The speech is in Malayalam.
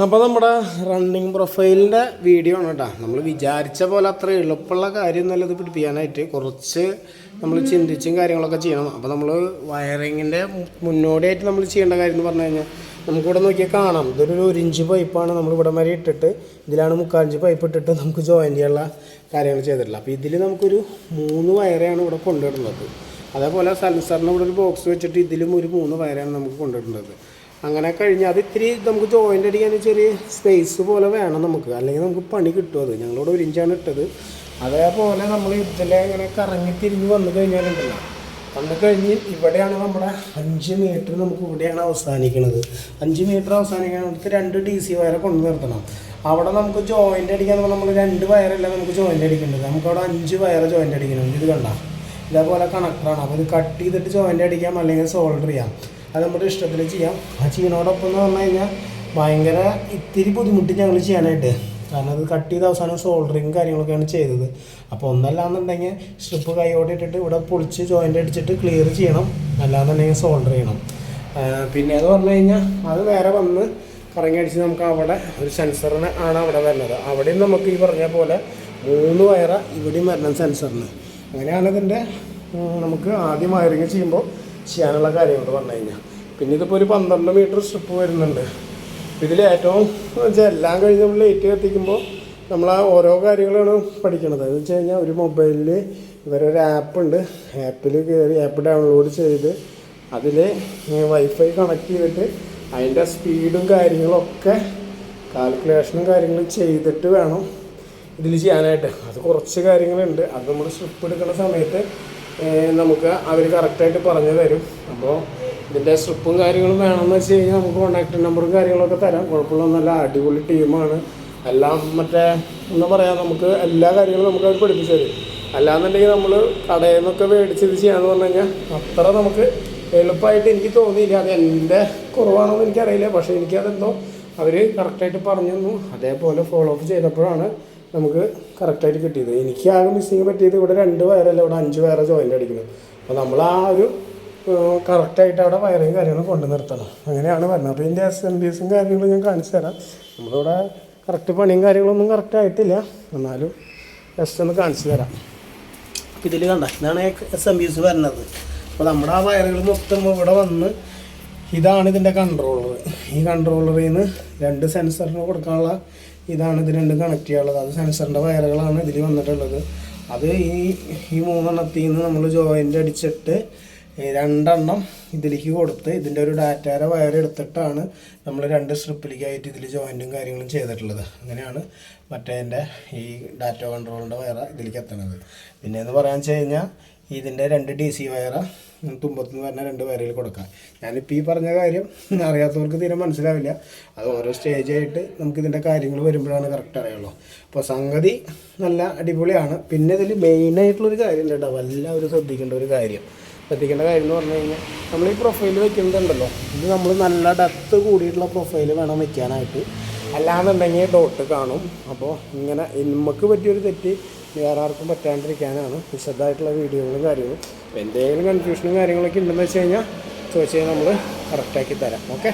അപ്പോൾ നമ്മുടെ റണ്ണിങ് പ്രൊഫൈലിന്റെ വീഡിയോ ആണ് കേട്ടോ നമ്മൾ വിചാരിച്ച പോലെ അത്ര എളുപ്പമുള്ള കാര്യമൊന്നുമല്ല ഇത് പിടിപ്പിക്കാനായിട്ട് കുറച്ച് നമ്മൾ ചിന്തിച്ചും കാര്യങ്ങളൊക്കെ ചെയ്യണം. അപ്പോൾ നമ്മൾ വയറിങ്ങിന്റെ മുന്നോടിയായിട്ട് നമ്മൾ ചെയ്യേണ്ട കാര്യം എന്ന് പറഞ്ഞു കഴിഞ്ഞാൽ നമുക്കിവിടെ നോക്കിയാൽ കാണാം. ഇതൊരു ഒരു ഇഞ്ച് പൈപ്പാണ് നമ്മൾ ഇവിടെ വരെ ഇട്ടിട്ട് ഇതിലാണ് മുക്കാലഞ്ച് പൈപ്പ് ഇട്ടിട്ട് നമുക്ക് ജോയിൻ ചെയ്യാനുള്ള കാര്യങ്ങൾ ചെയ്തിട്ടുള്ളത്. അപ്പോൾ ഇതിൽ നമുക്കൊരു മൂന്ന് വയറാണ് ഇവിടെ കൊണ്ടുവരുന്നത്. അതേപോലെ സൽസറിന് ഇവിടെ ഒരു ബോക്സ് വെച്ചിട്ട് ഇതിലും ഒരു മൂന്ന് വയറാണ് നമുക്ക് കൊണ്ടുവരുന്നത്. അങ്ങനെ കഴിഞ്ഞ് അത് ഇത്തിരി നമുക്ക് ജോയിന്റ് അടിക്കാൻ ചെറിയ സ്പേസ് പോലെ വേണം നമുക്ക്. അല്ലെങ്കിൽ നമുക്ക് പണി കിട്ടും അത്. ഞങ്ങളോട് ഇഞ്ചാണ് ഇട്ടത്. അതേപോലെ നമ്മൾ ഇതിലെ ഇങ്ങനെ കറങ്ങി തിരിഞ്ഞ് വന്നു കഴിഞ്ഞാലുണ്ടല്ലോ. വന്നു കഴിഞ്ഞ് ഇവിടെയാണ് നമ്മുടെ അഞ്ച് മീറ്റർ നമുക്ക് ഇവിടെയാണ് അവസാനിക്കുന്നത് അഞ്ച് മീറ്റർ അവസാനിക്കുന്നിടത്ത് രണ്ട് ഡി സി വയറെ കൊണ്ടു നിർത്തണം. അവിടെ നമുക്ക് ജോയിന്റ് അടിക്കാൻ നമ്മൾ രണ്ട് വയറല്ല നമുക്ക് ജോയിന്റ് അടിക്കേണ്ടത്? നമുക്ക് അവിടെ അഞ്ച് വയറ് ജോയിന്റ് അടിക്കണം. ഇത് കണ്ട? ഇതേപോലെ കണക്ടറാണ് അപ്പോൾ ഇത് കട്ട് ചെയ്തിട്ട് ജോയിന്റ് അടിക്കാം അല്ലെങ്കിൽ സോൾഡർ ചെയ്യാം. അത് നമ്മുടെ ഇഷ്ടത്തിൽ ചെയ്യാം. ആ ചീനോടൊപ്പം എന്ന് പറഞ്ഞു കഴിഞ്ഞാൽ ഭയങ്കര ഇത്തിരി ബുദ്ധിമുട്ട് ഞങ്ങൾ ചെയ്യാനായിട്ട്. കാരണം അത് കട്ട് ചെയ്ത് അവസാനം സോൾഡറിങ് കാര്യങ്ങളൊക്കെയാണ് ചെയ്തത്. അപ്പോൾ ഒന്നല്ലാന്നുണ്ടെങ്കിൽ സ്ട്രിപ്പ് കൈയോടെ ഇട്ടിട്ട് ഇവിടെ പൊളിച്ച് ജോയിന്റ് അടിച്ചിട്ട് ക്ലിയർ ചെയ്യണം. അല്ലാന്നുണ്ടെങ്കിൽ സോൾഡർ ചെയ്യണം. പിന്നെ എന്ന് പറഞ്ഞു കഴിഞ്ഞാൽ അത് വേറെ വന്ന് കറങ്ങി അടിച്ച് നമുക്ക് അവിടെ ഒരു സെൻസറിന് ആണ് അവിടെ വരുന്നത്. അവിടെയും നമുക്ക് ഈ പറഞ്ഞ പോലെ മൂന്ന് വയറ ഇവിടെയും വരണം സെൻസറിന് അങ്ങനെയാണ് ഇതിന്റെ നമുക്ക് ആദ്യം വയറിങ് ചെയ്യുമ്പോൾ ചെയ്യാനുള്ള കാര്യങ്ങൾ പറഞ്ഞു കഴിഞ്ഞാൽ പിന്നെ ഇതിപ്പോൾ ഒരു പന്ത്രണ്ട് മീറ്റർ സ്ട്രിപ്പ് വരുന്നുണ്ട്. ഇതിൽ ഏറ്റവും വെച്ചാൽ എല്ലാം കഴിഞ്ഞ് നമ്മൾ ലേറ്റ് കത്തിക്കുമ്പോൾ നമ്മൾ ആ ഓരോ കാര്യങ്ങളാണ് പഠിക്കണത്. എന്ന് വെച്ച് കഴിഞ്ഞാൽ ഒരു മൊബൈലിൽ ഇവരൊരു ആപ്പ് ഉണ്ട്. ആപ്പിൽ കയറി ആപ്പ് ഡൗൺലോഡ് ചെയ്ത് അതിൽ വൈഫൈ കണക്ട് ചെയ്തിട്ട് അതിന്റെ സ്പീഡും കാര്യങ്ങളൊക്കെ കാൽക്കുലേഷനും കാര്യങ്ങളും ചെയ്തിട്ട് വേണം ഇതിൽ ചെയ്യാനായിട്ട്. അത് കുറച്ച് കാര്യങ്ങളുണ്ട്. അത് നമ്മൾ സ്ട്രിപ്പ് എടുക്കുന്ന സമയത്ത് നമുക്ക് അവർ കറക്റ്റായിട്ട് പറഞ്ഞു തരും. അപ്പോൾ ഇതിന്റെ സ്ട്രിപ്പും കാര്യങ്ങളും വേണമെന്ന് വെച്ച് കഴിഞ്ഞാൽ നമുക്ക് കോൺടാക്ട് നമ്പറും കാര്യങ്ങളൊക്കെ തരാം. കുഴപ്പമില്ല നല്ല അടിപൊളി ടീമാണ് എല്ലാം മറ്റേ എന്താ പറയുക നമുക്ക് എല്ലാ കാര്യങ്ങളും നമുക്ക് അവർ പഠിപ്പിച്ചു തരും. അല്ലാന്നുണ്ടെങ്കിൽ നമ്മൾ കടയിൽ നിന്നൊക്കെ മേടിച്ച് ഇത് ചെയ്യാന്ന് പറഞ്ഞു കഴിഞ്ഞാൽ അത്ര നമുക്ക് എളുപ്പമായിട്ട് എനിക്ക് തോന്നിയില്ല. അത് എന്റെ കുറവാണോ എന്ന് എനിക്കറിയില്ല. പക്ഷേ എനിക്കതെന്തോ അവർ കറക്റ്റായിട്ട് പറഞ്ഞു തന്നു. അതേപോലെ ഫോളോ അപ്പ് ചെയ്തപ്പോഴാണ് നമുക്ക് കറക്റ്റായിട്ട് കിട്ടിയത്. എനിക്ക് ആകെ മിസ്സിങ് പറ്റിയത് ഇവിടെ രണ്ട് വയറല്ല ഇവിടെ അഞ്ച് വയറ് ജോയിന്റ് അടിക്കുന്നത്. അപ്പോൾ നമ്മൾ ആ ഒരു കറക്റ്റായിട്ട് അവിടെ വയറിങ് കാര്യങ്ങളും കൊണ്ടു നിർത്തണം. അങ്ങനെയാണ് വരുന്നത് അപ്പോൾ ഇതിന്റെ എസും കാര്യങ്ങളും ഞാൻ കാണിച്ചു തരാം. നമ്മളിവിടെ കറക്റ്റ് പണിയും കാര്യങ്ങളൊന്നും കറക്റ്റ് ആയിട്ടില്ല. എന്നാലും ജസ്റ്റ് ഒന്ന് കാണിച്ചു തരാം. അപ്പോൾ ഇതിൽ കണ്ട ഇതാണ് എസ് എം ബി എസ് വരുന്നത്. അപ്പോൾ നമ്മുടെ ആ വയറുകൾ മൊത്തം ഇവിടെ വന്ന് ഇതാണ് ഇതിന്റെ കൺട്രോളർ ഈ കൺട്രോളറിൽ നിന്ന് രണ്ട് സെൻസറിന് കൊടുക്കാനുള്ള ഇതാണ് ഇത് രണ്ട് കണക്ട് ചെയ്യാനുള്ളത്. അത് സെൻസറിന്റെ വയറുകളാണ് ഇതിൽ വന്നിട്ടുള്ളത്. അത് ഈ ഈ മൂന്നെണ്ണത്തിൽ നിന്ന് നമ്മൾ ജോയിന്റ് അടിച്ചിട്ട് രണ്ടെണ്ണം ഇതിലേക്ക് കൊടുത്ത് ഇതിന്റെ ഒരു ഡാറ്റയുടെ വയർ എടുത്തിട്ടാണ് നമ്മൾ രണ്ട് സ്ട്രിപ്പിലേക്കായിട്ട് ഇതിൽ ജോയിന്റും കാര്യങ്ങളും ചെയ്തിട്ടുള്ളത്. അങ്ങനെയാണ് മറ്റേ എന്റെ ഈ ഡാറ്റ കൺട്രോളിന്റെ വയറ ഇതിലേക്ക് എത്തണത്. പിന്നെ എന്ന് പറയാൻ വെച്ച് കഴിഞ്ഞാൽ ഇതിന്റെ രണ്ട് ഡി സി വയറ തുമ്പത്തുനിന്ന് വരുന്ന രണ്ട് വയറിൽ കൊടുക്കാം. ഞാനിപ്പോൾ ഈ പറഞ്ഞ കാര്യം അറിയാത്തവർക്ക് തീരെ മനസ്സിലാവില്ല. അത് ഓരോ സ്റ്റേജായിട്ട് നമുക്ക് ഇതിന്റെ കാര്യങ്ങൾ വരുമ്പോഴാണ് കറക്റ്റ് അറിയുള്ളൂ. അപ്പോൾ സംഗതി നല്ല അടിപൊളിയാണ്. പിന്നെ ഇതിൽ മെയിനായിട്ടുള്ളൊരു കാര്യം ഉണ്ട് കേട്ടോ എല്ലാവരും ശ്രദ്ധിക്കേണ്ട ഒരു കാര്യം. ശ്രദ്ധിക്കേണ്ട കാര്യം എന്ന് പറഞ്ഞു കഴിഞ്ഞാൽ നമ്മൾ ഈ പ്രൊഫൈൽ വെക്കുന്നുണ്ടല്ലോ. ഇത് നമ്മൾ നല്ല ഡെപ്ത് കൂടിയിട്ടുള്ള പ്രൊഫൈൽ വേണം വെക്കാനായിട്ട്. അല്ലാന്നുണ്ടെങ്കിൽ ഡോട്ട് കാണും. അപ്പോൾ ഇങ്ങനെ നമുക്ക് പറ്റിയൊരു തെറ്റ് വേറെ ആർക്കും പറ്റാണ്ടിരിക്കാനാണ് വിശദമായിട്ടുള്ള വീഡിയോകളും കാര്യങ്ങളും. എന്തെങ്കിലും കൺഫ്യൂഷനും കാര്യങ്ങളൊക്കെ ഉണ്ടെന്ന് വെച്ച് കഴിഞ്ഞാൽ ചോദിച്ചു കഴിഞ്ഞാൽ നമ്മൾ കറക്റ്റാക്കി തരാം. ഓക്കെ